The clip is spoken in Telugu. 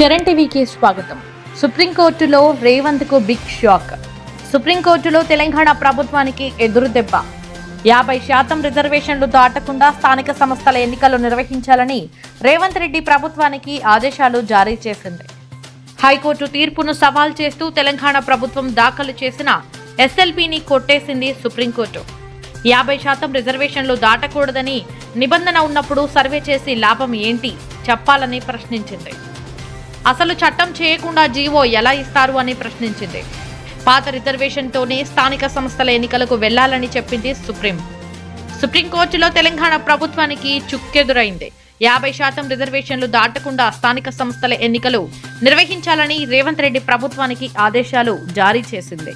చరణ్ టీవీకి స్వాగతం. సుప్రీంకోర్టులో రేవంత్కు బిగ్ షాక్. సుప్రీంకోర్టులో తెలంగాణ ప్రభుత్వానికి ఎదురు దెబ్బ. యాభై శాతం రిజర్వేషన్లు దాటకుండా స్థానిక సంస్థల ఎన్నికలు నిర్వహించాలని రేవంత్ రెడ్డి ప్రభుత్వానికి ఆదేశాలు జారీ చేసింది. హైకోర్టు తీర్పును సవాల్ చేస్తూ తెలంగాణ ప్రభుత్వం దాఖలు చేసిన ఎస్ఎల్పీని కొట్టేసింది సుప్రీంకోర్టు. యాభై శాతం రిజర్వేషన్లు దాటకూడదని నిబంధన ఉన్నప్పుడు సర్వే చేసి లాభం ఏంటి? చెప్పాలని ప్రశ్నించింది. అసలు చట్టం చేయకుండా జీవో ఎలా ఇస్తారు అని ప్రశ్నించింది. పాత రిజర్వేషన్తోనే స్థానిక సంస్థల ఎన్నికలకు వెళ్ళాలని చెప్పింది సుప్రీం. సుప్రీంకోర్టులో తెలంగాణ ప్రభుత్వానికి చుక్కెదురైంది. యాభై శాతం రిజర్వేషన్లు దాటకుండా స్థానిక సంస్థల ఎన్నికలు నిర్వహించాలని రేవంత్ రెడ్డి ప్రభుత్వానికి ఆదేశాలు జారీ చేసింది.